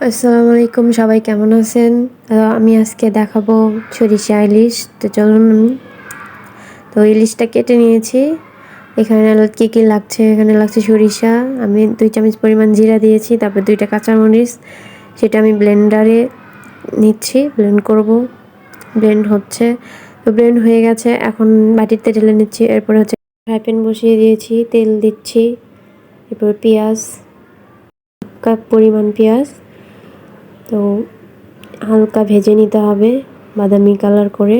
আসসালামু আলাইকুম, সবাই কেমন আছেন? আমি আজকে দেখাবো সরিষা ইলিশ। তো চলুন আমি। তো ইলিশটা কেটে নিয়েছি। এখানে কী কী লাগছে? এখানে লাগছে সরিষা। আমি দুই চামচ পরিমাণ জিরা দিয়েছি, তারপর দুইটা কাঁচামরিচ। সেটা আমি ব্লেন্ডারে নিচ্ছি, ব্লেন্ড করব। ব্লেন্ড হচ্ছে। তো ব্লেন্ড হয়ে গেছে। এখন বাটিতে ঢেলে নিচ্ছি। এরপর হচ্ছে ফ্রাই প্যান বসিয়ে দিয়েছি, তেল দিচ্ছি। এরপর পেঁয়াজ, কাপ পরিমাণ পেঁয়াজ। তো হালকা ভেজে নিতে হবে, বাদামি কালার করে।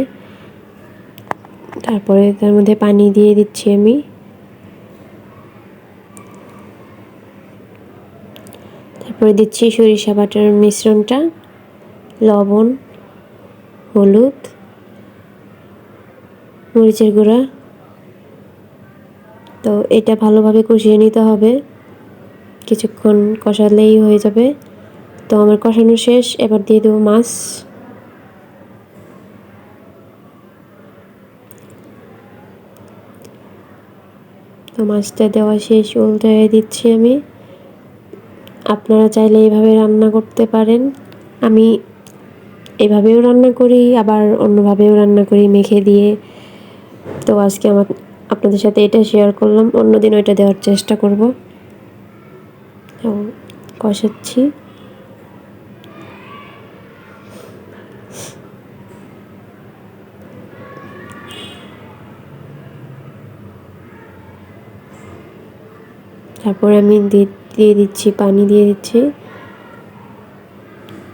তারপরে তার মধ্যে পানি দিয়ে দিচ্ছি আমি। তারপরে দিচ্ছি সরিষা বাটার মিশ্রণটা, লবণ, হলুদ, মরিচের গুঁড়া। তো এটা ভালোভাবে কষিয়ে নিতে হবে। কিছুক্ষণ কষালেই হয়ে যাবে। তো আমার কষানো শেষ, এবার দিয়ে দেবো মাছ। তো মাছটা দেওয়া শেষ, উল্টে দিচ্ছি আমি। আপনারা চাইলে এইভাবে রান্না করতে পারেন। আমি এভাবেও রান্না করি, আবার অন্যভাবেও রান্না করি মেখে দিয়ে। তো আজকে আমার, আপনাদের সাথে এটা শেয়ার করলাম, অন্যদিন ওইটা দেওয়ার চেষ্টা করব। কষাচ্ছি। তারপর আমি দিয়ে দিচ্ছি পানি দিয়ে দিচ্ছি।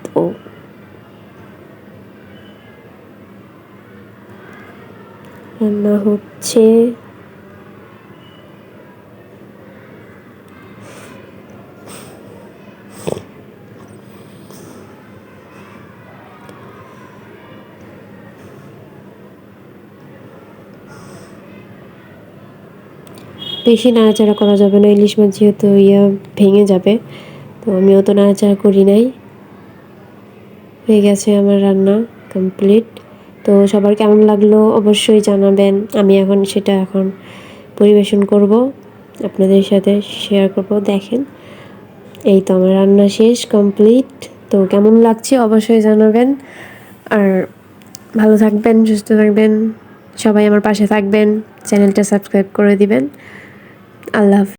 তো রান্না হচ্ছে। বেশি নাড়াচাড়া করা যাবে না, ইলিশ মাছ যেহেতু ইয়া ভেঙে যাবে, তো আমিও তো নাড়াচাড়া করি নাই। হয়ে গেছে আমার রান্না কমপ্লিট তো সবার কেমন লাগল অবশ্যই জানাবেন, আমি এখন সেটা এখন পরিবেশন করব, আপনাদের সাথে শেয়ার করব। দেখেন, এই তো আমার রান্না শেষ কমপ্লিট তো কেমন লাগছে অবশ্যই জানাবেন, আর ভালো থাকবেন, সুস্থ থাকবেন, সবাই আমার পাশে থাকবেন, চ্যানেলটা সাবস্ক্রাইব করে দিবেন। আল্লাহ হাফিজ